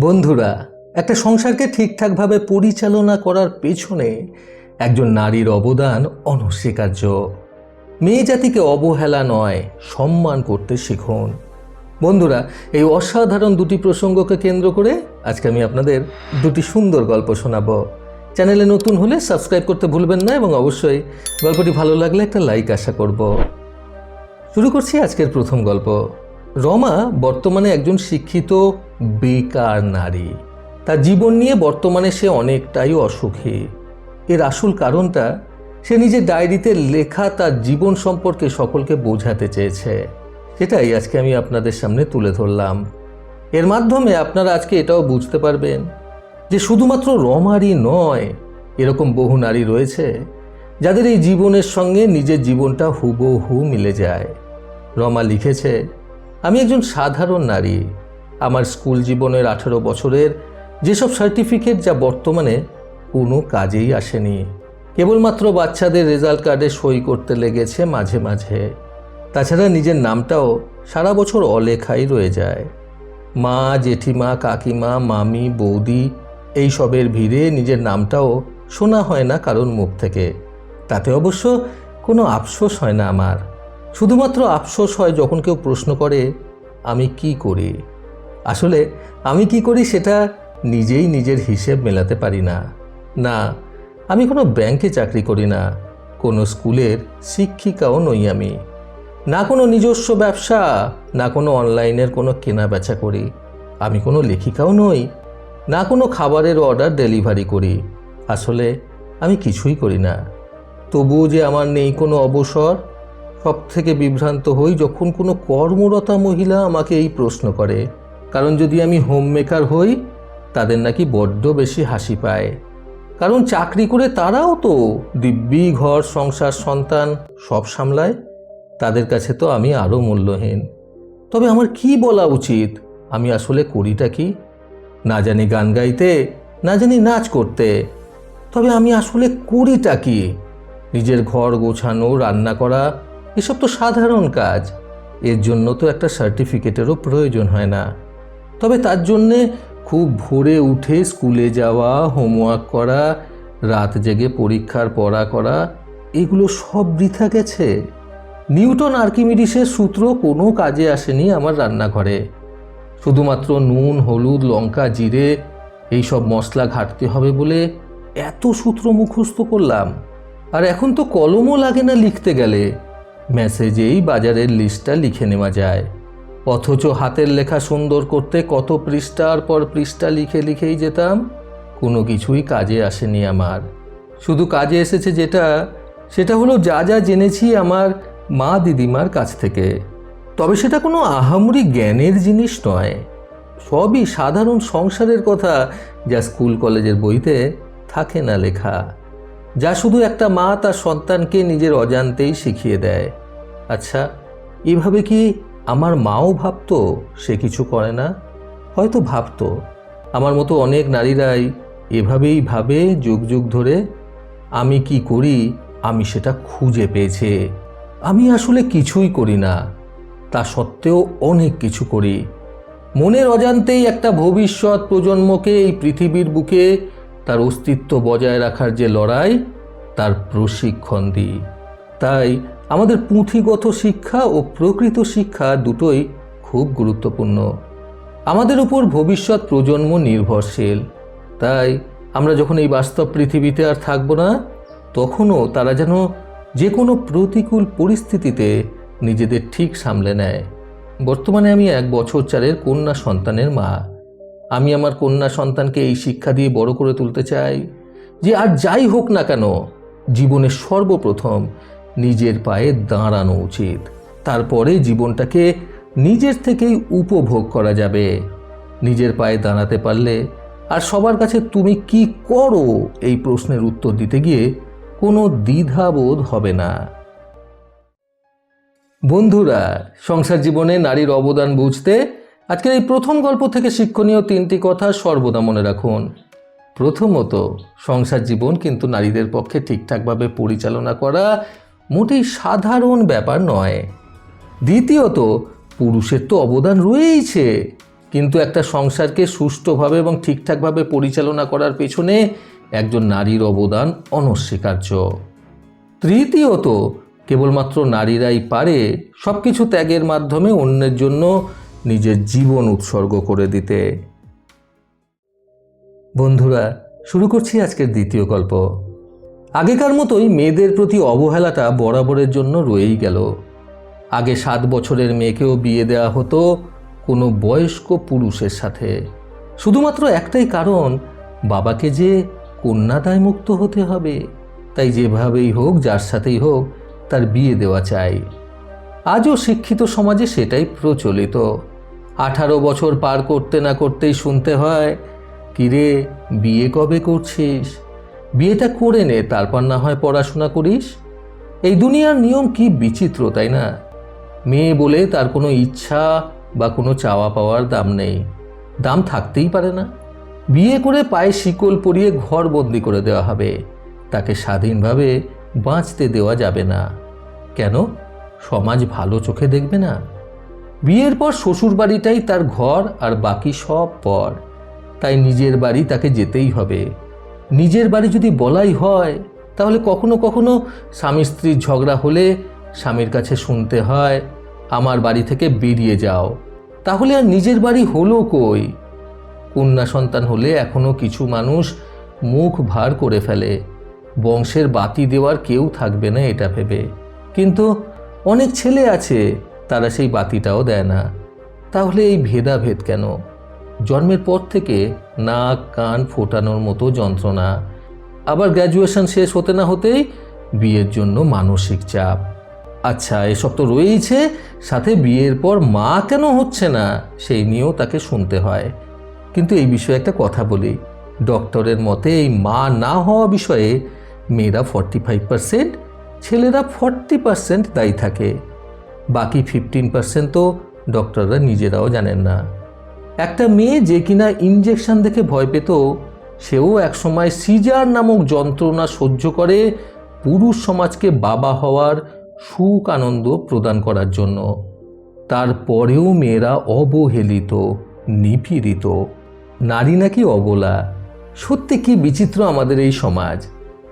বন্ধুরা, একটা সংসারকে ঠিকঠাকভাবে পরিচালনা করার পেছনে একজন নারীর অবদান অনস্বীকার্য। মেয়ে জাতিকে অবহেলা নয়, সম্মান করতে শিখুন। বন্ধুরা, এই অসাধারণ দুটি প্রসঙ্গকে কেন্দ্র করে আজকে আমি আপনাদের দুটি সুন্দর গল্প শোনাব। চ্যানেলে নতুন হলে সাবস্ক্রাইব করতে ভুলবেন না এবং অবশ্যই গল্পটি ভালো লাগলে একটা লাইক আশা করব। শুরু করছি আজকের প্রথম গল্প। রমা বর্তমানে একজন শিক্ষিত বেকার নারী। তার জীবন নিয়ে বর্তমানে সে অনেকটাই অসুখী। এর আসল কারণটা, সে নিজের ডায়েরিতে লেখা তার জীবন সম্পর্কে সকলকে বোঝাতে চেয়েছে। সেটাই আজকে আমি আপনাদের সামনে তুলে ধরলাম। এর মাধ্যমে আপনারা আজকে এটাও বুঝতে পারবেন যে শুধুমাত্র রমারই নয়, এরকম বহু নারী রয়েছে যাদের এই জীবনের সঙ্গে নিজের জীবনটা হুবহু মিলে যায়। রমা লিখেছে আমি একজন সাধারণ নারী। আমার স্কুল জীবনের আঠেরো বছরের যেসব সার্টিফিকেট যা বর্তমানে কোনো কাজেই আসেনি, কেবলমাত্র বাচ্চাদের রেজাল্ট কার্ডে সই করতে লেগেছে মাঝে মাঝে। তাছাড়া নিজের নামটাও সারা বছর অলেখাই রয়ে যায়। মা, জেঠিমা, কাকিমা, মামি, বৌদি এই সবের ভিড়ে নিজের নামটাও শোনা হয় না কারোর মুখ থেকে। তাতে অবশ্য কোনো আফসোস হয় না আমার। শুধুমাত্র আফসোস হয় যখন কেউ প্রশ্ন করে, আমি কি করি? আসলে, আমি কি করি সেটা নিজেই নিজের হিসেব মেলাতে পারি না। না, আমি কোনো ব্যাংকে চাকরি করি না, কোনো স্কুলের শিক্ষিকাও নই আমি। না কোনো নিজস্ব ব্যবসা, না কোনো অনলাইনের কোনো কেনা বেচা করি। আমি কোনো লেখিকাও নই, না কোনো খাবারের অর্ডার ডেলিভারি করি। আসলে, আমি কিছুই করি না। তবুও যে আমার নেই কোনো অবসর সব থেকে বিভ্রান্ত হই যখন কোনো কর্মরতা মহিলা আমাকে এই প্রশ্ন করে। কারণ যদি আমি হোম মেকার হই, তাদের নাকি বড্ড বেশি হাসি পায়। কারণ চাকরি করে তারাও তো দিব্যি, ঘর, সংসার, সন্তান সব সামলায়। তাদের কাছে তো আমি আরও মূল্যহীন। তবে আমার কি বলা উচিত? আমি আসলে করিটা কি? না জানি গান গাইতে, না জানি নাচ করতে। তবে আমি আসলে করিটা কি? নিজের ঘর গোছানো, রান্না করা এসব তো সাধারণ কাজ। এর জন্য তো একটা সার্টিফিকেটেরও প্রয়োজন হয় না। তবে তার জন্যে খুব ভোরে উঠে স্কুলে যাওয়া, হোমওয়ার্ক করা, রাত জেগে পরীক্ষার পড়া করা, এগুলো সব বৃথা গেছে। নিউটন আর্কিমিডিসের সূত্র কোনো কাজে আসেনি আমার রান্নাঘরে। শুধুমাত্র নুন, হলুদ, লঙ্কা, জিরে এইসব মশলা ঘাটতে হবে বলে এত সূত্র মুখস্থ করলাম। আর এখন তো কলমও লাগে না লিখতে গেলে। মেসেজেই বাজারের লিস্টটা লিখে নেওয়া যায়। অথচ হাতের লেখা সুন্দর করতে কত পৃষ্ঠার পর পৃষ্ঠা লিখে লিখেই যেতাম, কোনো কিছুই কাজে আসেনি আমার। শুধু কাজে এসেছে যেটা, সেটা হলো যা যা জেনেছি আমার মা দিদিমার কাছ থেকে। তবে সেটা কোনো আহামরি জ্ঞানের জিনিস নয়। সবই সাধারণ সংসারের কথা যা স্কুল কলেজের বইতে থাকে না লেখা। যা শুধু একটা মা তার সন্তানকে নিজের অজান্তেই শিখিয়ে দেয়। আচ্ছা এভাবে কি আমার মাও ভাবতো সে কিছু করে না? হয়তো ভাবতো। আমার মতো অনেক নারীরাই এভাবেই ভাবে যুগ যুগ ধরে, আমি কি করি, আমি সেটা খুঁজে পেয়েছে। আমি আসলে কিছুই করি না, তা সত্ত্বেও অনেক কিছু করি। মনের অজান্তেই একটা ভবিষ্যৎ প্রজন্মকে এই পৃথিবীর বুকে তার অস্তিত্ব বজায় রাখার যে লড়াই, তার প্রশিক্ষণ দিই। তাই আমাদের পুঁথিগত শিক্ষা ও প্রকৃত শিক্ষা দুটোই খুব গুরুত্বপূর্ণ। আমাদের উপর ভবিষ্যৎ প্রজন্ম নির্ভরশীল। তাই আমরা যখন এই বাস্তব পৃথিবীতে আর থাকব না, তখনও তারা যেন যে কোনো প্রতিকূল পরিস্থিতিতে নিজেদের ঠিক সামলে নেয়। বর্তমানে আমি এক বছর চারের কন্যা সন্তানের মা। আমি আমার কন্যা সন্তানকে এই শিক্ষা দিয়ে বড় করে তুলতে চাই যে আর যাই হোক না কেন, জীবনের সর্বপ্রথম নিজের পায়ে দাঁড়ানো উচিত। তারপরে জীবনটাকে নিজের থেকেই উপভোগ করা যাবে। নিজের পায়ে দাঁড়াতে পারলে আর সবার কাছে তুমি কি করো এই প্রশ্নের উত্তর দিতে গিয়ে কোনো দ্বিধাবোধ হবে না। বন্ধুরা, সংসার জীবনে নারীর অবদান বুঝতে আজকের এই প্রথম গল্প থেকে শিক্ষণীয় তিনটি কথা সর্বদা মনে রাখুন। প্রথমত, সংসার জীবন কিন্তু নারীদের পক্ষে ঠিকঠাকভাবে পরিচালনা করা মোটেই সাধারণ ব্যাপার নয়। দ্বিতীয়ত, পুরুষের তো অবদান রয়েইছে, কিন্তু একটা সংসারকে সুষ্ঠুভাবে এবং ঠিকঠাকভাবে পরিচালনা করার পেছনে একজন নারীর অবদান অনস্বীকার্য। তৃতীয়ত, কেবলমাত্র নারীরাই পারে সব কিছু ত্যাগের মাধ্যমে অন্যের জন্য নিজের জীবন উৎসর্গ করে দিতে। বন্ধুরা, শুরু করছি আজকের দ্বিতীয় গল্প। আগেকার মতোই মেয়েদের প্রতি অবহেলাটা বরাবরের জন্য রয়েই গেল। আগে সাত বছরের মেয়েকেও বিয়ে দেওয়া হতো কোনো বয়স্ক পুরুষের সাথে। শুধুমাত্র একটাই কারণ, বাবাকে যে কন্যাদায় মুক্ত হতে হবে, তাই যেভাবেই হোক, যার সাথেই হোক, তার বিয়ে দেওয়া চাই। আজও শিক্ষিত সমাজে সেটাই প্রচলিত। আঠারো বছর পার করতে না করতেই শুনতে হয়, কিরে, বিয়ে কবে করছিস? বিয়েটা করে নে, তারপর না হয় পড়াশোনা করিস? এই দুনিয়ার নিয়ম কি বিচিত্র, তাই না? মেয়ে বলে তার কোনো ইচ্ছা বা কোনো চাওয়া পাওয়ার দাম নেই। দাম থাকতেই পারে না। বিয়ে করে পায়ে শিকল পরিয়ে ঘর বন্দি করে দেওয়া হবে। তাকে স্বাধীনভাবে বাঁচতে দেওয়া যাবে না। কেন? সমাজ ভালো চোখে দেখবে না? বিয়ের পর শ্বশুর বাড়িটাই তার ঘর আর বাকি সব পর। তাই নিজের বাড়ি তাকে যেতেই হবে। নিজের বাড়ি যদি বলাই হয়, তাহলে কখনো কখনো স্বামী স্ত্রীর ঝগড়া হলে স্বামীর কাছে শুনতে হয়, আমার বাড়ি থেকে বেরিয়ে যাও। তাহলে আর নিজের বাড়ি হলো কই? কন্যা সন্তান হলে এখনও কিছু মানুষ মুখ ভার করে ফেলে। বংশের বাতি দেওয়ার কেউ থাকবে না এটা ভেবে। কিন্তু অনেক ছেলে আছে, তারা সেই বাতিটাও দেয় না। তাহলে এই ভেদাভেদ কেন? জন্মের পর থেকে নাক, কান ফোটানোর মতো যন্ত্রণা। আবার গ্র্যাজুয়েশন শেষ হতে না হতেই বিয়ের জন্য মানসিক চাপ। আচ্ছা এসব তো রয়েইছে, সাথে বিয়ের পর মা কেন হচ্ছে না, সেই নিয়েও তাকে শুনতে হয়। কিন্তু এই বিষয়ে একটা কথা বলি ডক্টরের মতে এই মা না হওয়া বিষয়ে মেয়েরা ফর্টি ফাইভ পার্সেন্ট ছেলেরা ফর্টি পার্সেন্ট দায়ী থাকে। বাকি ফিফটিন পার্সেন্ট তো ডক্টররা নিজেরাও জানেন না। একটা মেয়ে যে কিনা ইঞ্জেকশন দেখে ভয় পেত, সেও একসময় সিজার নামক যন্ত্রণা সহ্য করে পুরুষ সমাজকে বাবা হওয়ার সুখ আনন্দ প্রদান করার জন্য। তারপরেও মেয়েরা অবহেলিত, নিপীড়িত, নারী নাকি অবলা। সত্যি কি বিচিত্র আমাদের এই সমাজ?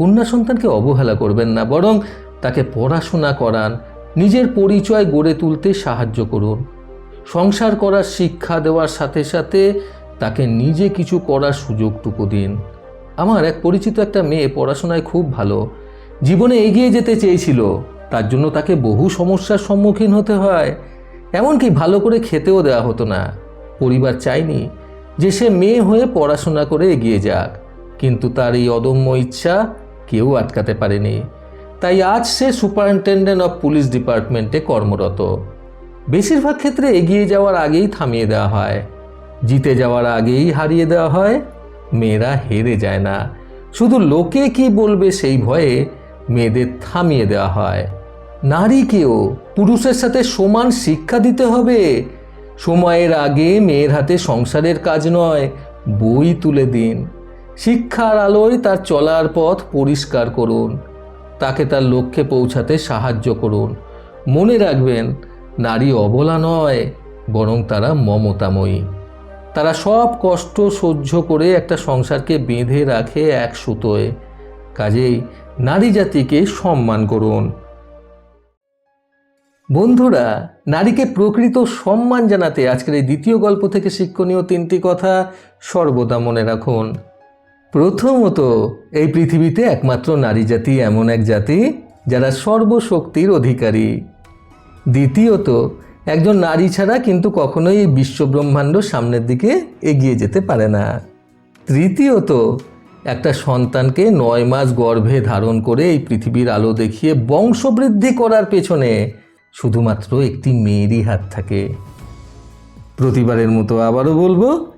কন্যা সন্তানকে অবহেলা করবেন না, বরং তাকে পড়াশোনা করান, নিজের পরিচয় গড়ে তুলতে সাহায্য করুন। সংসার করার শিক্ষা দেওয়ার সাথে সাথে তাকে নিজে কিছু করার সুযোগটুকু দিন। আমার এক পরিচিত একটা মেয়ে পড়াশোনায় খুব ভালো, জীবনে এগিয়ে যেতে চেয়েছিল, তার জন্য তাকে বহু সমস্যার সম্মুখীন হতে হয়। এমনকি ভালো করে খেতেও দেওয়া হতো না। পরিবার চায়নি যে সে মেয়ে হয়ে পড়াশোনা করে এগিয়ে যাক, কিন্তু তার এই অদম্য ইচ্ছা কেউ আটকাতে পারেনি। তাই আজ সে সুপারিনটেন্ডেন্ট অফ পুলিশ ডিপার্টমেন্টে কর্মরত। বেশিরভাগ ক্ষেত্রে এগিয়ে যাওয়ার আগেই থামিয়ে দেওয়া হয়। জিতে যাওয়ার আগেই হারিয়ে দেওয়া হয়। মেয়েরা হেরে যায় না। শুধু লোকে কি বলবে সেই ভয়ে মেয়েদের থামিয়ে দেওয়া হয়। নারীকেও পুরুষের সাথে সমান শিক্ষা দিতে হবে। সময়ের আগে মেয়ের হাতে সংসারের কাজ নয়, বই তুলে দিন। শিক্ষার আলোয় তার চলার পথ পরিষ্কার করুন। তাকে তার লক্ষ্যে পৌঁছাতে সাহায্য করুন। মনে রাখবেন, নারী অবলা নয়, বরং তারা মমতাময়ী। তারা সব কষ্ট সহ্য করে একটা সংসারকে বেঁধে রাখে এক সুতোয়। কাজেই নারী জাতিকে সম্মান করুন। বন্ধুরা, নারীকে প্রকৃত সম্মান জানাতে আজকের এই দ্বিতীয় গল্প থেকে শিক্ষণীয় তিনটি কথা সর্বদা মনে রাখুন। প্রথমত, এই পৃথিবীতে একমাত্র নারী জাতি, এমন এক জাতি যারা সর্বশক্তির অধিকারী। দ্বিতীয়ত, একজন নারী ছাড়া কিন্তু কখনোই এই বিশ্বব্রহ্মাণ্ড সামনের দিকে এগিয়ে যেতে পারে না। তৃতীয়ত, একটা সন্তানকে নয় মাস গর্ভে ধারণ করে এই পৃথিবীর আলো দেখিয়ে বংশবৃদ্ধি করার পেছনে শুধুমাত্র একটি মেয়েরই হাত থাকে। প্রতিবারের মতো আবারও বলব